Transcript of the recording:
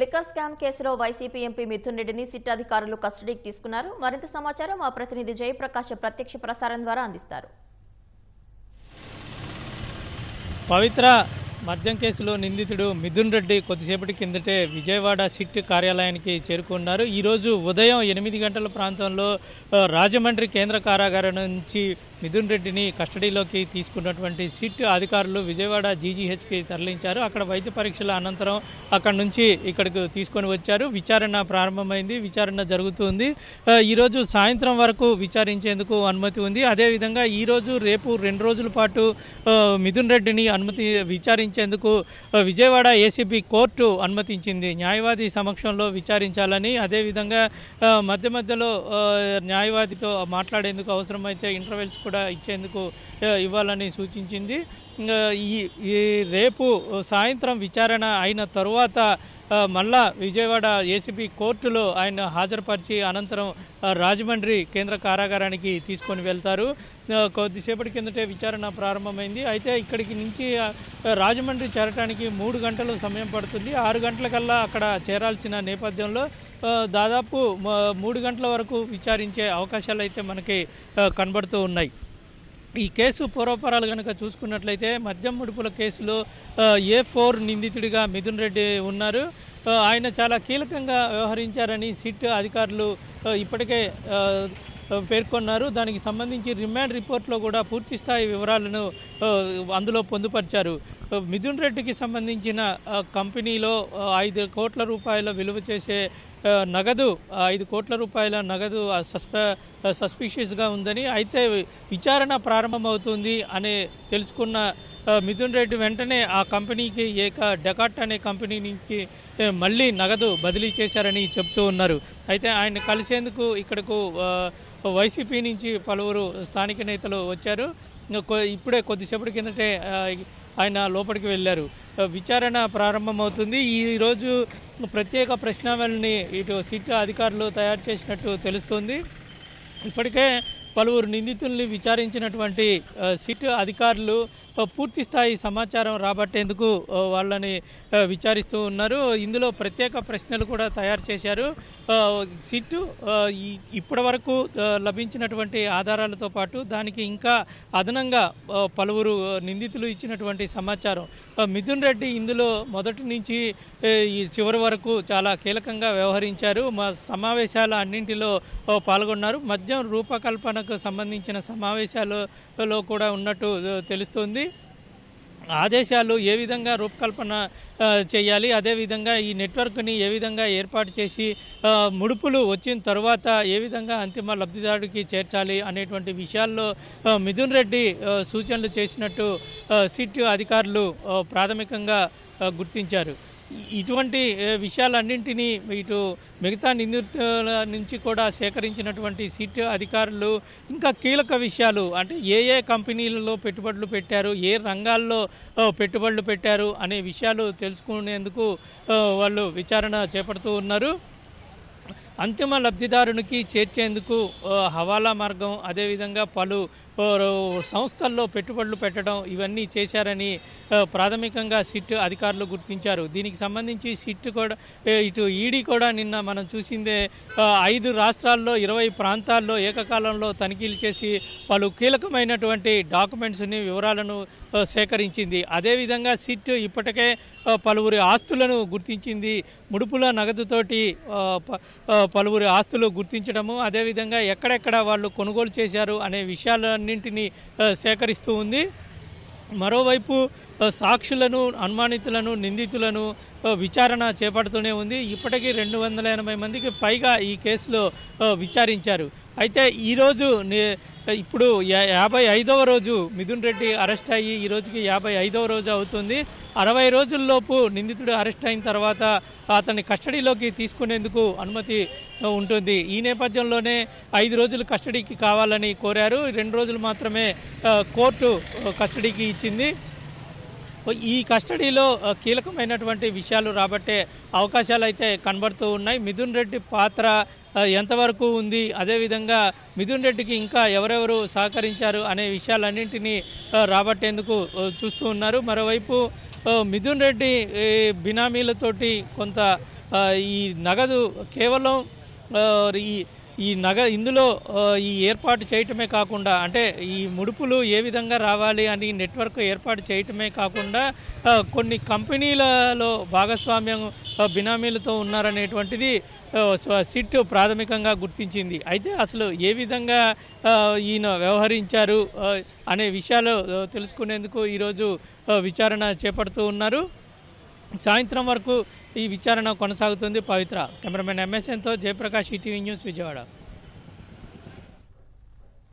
Liquor scam కేసులో YCP MP Mithun రెడ్డిని SIT అధికారులు కస్టడీకి తీసుకున్నారు. మరింత సమాచారం మా ప్రతినిధి జయప్రకాష్ ప్రత్యక్ష ప్రసారం ద్వారా అందిస్తారు. పవిత్ర మద్యం కేసులో నిందితుడు మిథున్ రెడ్డి కొద్దిసేపటి కిందటే విజయవాడ సిట్ కార్యాలయానికి చేరుకున్నారు. ఈరోజు ఉదయం ఎనిమిది గంటల ప్రాంతంలో రాజమండ్రి కేంద్ర కారాగారం నుంచి మిథున్ రెడ్డిని కస్టడీలోకి తీసుకున్నటువంటి సిట్ అధికారులు విజయవాడ జీజీహెచ్కి తరలించారు. అక్కడ వైద్య పరీక్షల అనంతరం అక్కడ నుంచి ఇక్కడికి తీసుకొని వచ్చారు. విచారణ ప్రారంభమైంది. విచారణ జరుగుతుంది. ఈరోజు సాయంత్రం వరకు విచారించేందుకు అనుమతి ఉంది. అదేవిధంగా ఈరోజు రేపు రెండు రోజుల పాటు మిథున్ రెడ్డిని అనుమతి విచారించేందుకు విజయవాడ ఏసీబీ కోర్టు అనుమతించింది. న్యాయవాది సమక్షంలో విచారించాలని అదేవిధంగా మధ్య మధ్యలో న్యాయవాదితో మాట్లాడేందుకు అవసరమైతే ఇంటర్వెల్స్ కూడా ఇచ్చేందుకు ఇవ్వాలని సూచించింది. ఈ ఈ రేపు సాయంత్రం విచారణ అయిన తరువాత మళ్ళా విజయవాడ ఏసీబీ కోర్టులో ఆయన హాజరుపరిచి అనంతరం రాజమండ్రి కేంద్ర కారాగారానికి తీసుకొని వెళ్తారు. కొద్దిసేపటి కిందటే విచారణ ప్రారంభమైంది. అయితే ఇక్కడికి నుంచి రాజమండ్రి చేరటానికి మూడు గంటలు సమయం పడుతుంది. ఆరు గంటలకల్లా అక్కడ చేరాల్సిన నేపథ్యంలో దాదాపు మూడు గంటల వరకు విచారించే అవకాశాలు అయితే మనకి కనబడుతూ ఉన్నాయి. ఈ కేసు పూర్వపరాలు కనుక చూసుకున్నట్లయితే మద్యం ముడుపుల కేసులో ఏ ఫోర్ నిందితుడిగా మిథున్ రెడ్డి ఉన్నారు. ఆయన చాలా కీలకంగా వ్యవహరించారని సిట్ అధికారులు ఇప్పటికే పేర్కొన్నారు. దానికి సంబంధించి రిమాండ్ రిపోర్ట్లో కూడా పూర్తి స్థాయి వివరాలను అందులో పొందుపరిచారు. మిథున్ రెడ్డికి సంబంధించిన కంపెనీలో ఐదు కోట్ల రూపాయల విలువ చేసే నగదు ఐదు కోట్ల రూపాయల నగదు సస్ప సస్పిషియస్గా ఉందని అయితే విచారణ ప్రారంభమవుతుంది అని తెలుసుకున్న మిథున్ రెడ్డి వెంటనే ఆ కంపెనీకి ఏక డెకాట్ అనే కంపెనీకి మళ్ళీ నగదు బదిలీ చేశారని చెప్తూ ఉన్నారు. అయితే ఆయన కలిసేందుకు ఇక్కడకు వైసీపీ నుంచి పలువురు స్థానిక నేతలు వచ్చారు. కొ- ఇప్పుడే కొద్దిసేపటి కిందటే ఆయన లోపలికి వెళ్ళారు. విచారణ ప్రారంభమవుతుంది. ఈరోజు ప్రత్యేక ప్రశ్నావళిని ఇటు సిట్ అధికారులు తయారు చేసినట్టు తెలుస్తుంది. ఇప్పటికే పలువురు నిందితుల్ని విచారించినటువంటి సిట్ అధికారులు పూర్తి స్థాయి సమాచారం రాబట్టేందుకు వాళ్ళని విచారిస్తూ ఉన్నారు. ఇందులో ప్రత్యేక ప్రశ్నలు కూడా తయారు చేశారు. సిట్ ఇప్పటి వరకు లభించినటువంటి ఆధారాలతో పాటు దానికి ఇంకా అదనంగా పలువురు నిందితులు ఇచ్చినటువంటి సమాచారం. మిథున్ రెడ్డి ఇందులో మొదటి నుంచి చివరి వరకు చాలా కీలకంగా వ్యవహరించారు. మా సమావేశాల అన్నింటిలో పాల్గొన్నారు. మద్యం రూపకల్పనకు సంబంధించిన సమావేశాలలో కూడా ఉన్నట్టు తెలుస్తోంది. ఆదేశాలు ఏ విధంగా రూపకల్పన చేయాలి అదేవిధంగా ఈ నెట్వర్క్ని ఏ విధంగా ఏర్పాటు చేసి ముడుపులు వచ్చిన తర్వాత ఏ విధంగా అంతిమ లబ్ధిదారుడికి చేర్చాలి అనేటువంటి విషయాల్లో మిథున్ రెడ్డి సూచనలు చేసినట్టు సిట్ అధికారులు ప్రాథమికంగా గుర్తించారు. ఇటువంటి విషయాలన్నింటినీ ఇటు మిగతా నిందితుల నుంచి కూడా సేకరించినటువంటి సిట్ అధికారులు ఇంకా కీలక విషయాలు అంటే ఏ ఏ కంపెనీలలో పెట్టుబడులు పెట్టారు ఏ రంగాల్లో పెట్టుబడులు పెట్టారు అనే విషయాలు తెలుసుకునేందుకు వాళ్ళు విచారణ చేపడుతూ ఉన్నారు. అంతిమ లబ్ధిదారునికి చేర్చేందుకు హవాలా మార్గం అదేవిధంగా పలు సంస్థల్లో పెట్టుబడులు పెట్టడం ఇవన్నీ చేశారని ప్రాథమికంగా సిట్ అధికారులు గుర్తించారు. దీనికి సంబంధించి సిట్ కూడా ఇటు ఈడీ కూడా నిన్న మనం చూసిందే ఐదు రాష్ట్రాల్లో ఇరవై ప్రాంతాల్లో ఏకకాలంలో తనిఖీలు చేసి పలు కీలకమైనటువంటి డాక్యుమెంట్స్ని వివరాలను సేకరించింది. అదేవిధంగా సిట్ ఇప్పటికే పలువురి ఆస్తులను గుర్తించింది. ముడుపుల నగదుతోటి పలువురి ఆస్తులు గుర్తించడము అదేవిధంగా ఎక్కడెక్కడ వాళ్ళు కొనుగోలు చేశారు అనే విషయాలన్నింటినీ సేకరిస్తూ ఉంది. మరోవైపు సాక్షులను అనుమానితులను నిందితులను విచారణ చేపడుతూనే ఉంది. ఇప్పటికీ రెండు వందల ఎనభై మందికి పైగా ఈ కేసులో విచారించారు. అయితే ఈరోజు నే- ఇప్పుడు యా- యాభై ఐదవ రోజు మిథున్ రెడ్డి అరెస్ట్ అయ్యి ఈ రోజుకి యాభై ఐదవ రోజు అవుతుంది. అరవై రోజుల్లోపు నిందితుడు అరెస్ట్ అయిన తర్వాత అతన్ని కస్టడీలోకి తీసుకునేందుకు అనుమతి ఉంటుంది. ఈ నేపథ్యంలోనే ఐదు రోజులు కస్టడీకి కావాలని కోరారు. రెండు రోజులు మాత్రమే కోర్టు కస్టడీకి ఇచ్చింది ఈ కస్టడీలో కీలకమైనటువంటి విషయాలు రాబట్టే అవకాశాలు అయితే కనబడుతూ ఉన్నాయి. మిథున్ రెడ్డి పాత్ర ఎంతవరకు ఉంది? అదేవిధంగా మిథున్ రెడ్డికి ఇంకా ఎవరెవరు సహకరించారు అనే విషయాలన్నింటినీ రాబట్టేందుకు చూస్తూ ఉన్నారు. మరోవైపు మిథున్ రెడ్డి బినామీలతోటి కొంత ఈ నగదు కేవలం ఈ ఈ నగ ఇందులో ఈ ఏర్పాటు చేయటమే కాకుండా అంటే ఈ ముడుపులు ఏ విధంగా రావాలి అని నెట్వర్క్ ఏర్పాటు చేయటమే కాకుండా కొన్ని కంపెనీలలో భాగస్వామ్యం బినామీలతో ఉన్నారనేటువంటిది సిట్ ప్రాథమికంగా గుర్తించింది. అయితే అసలు ఏ విధంగా ఈయన వ్యవహరించారు అనే విషయాలు తెలుసుకునేందుకు ఈరోజు విచారణ చేపడుతూ ఉన్నారు. సాయంత్రం వరకు ఈ విచారణ కొనసాగుతుంది. పవిత్ర కెమెరామెన్ ఎంఎస్ఎన్తో జయప్రకాష్ ఈటీవీ న్యూస్ విజయవాడ.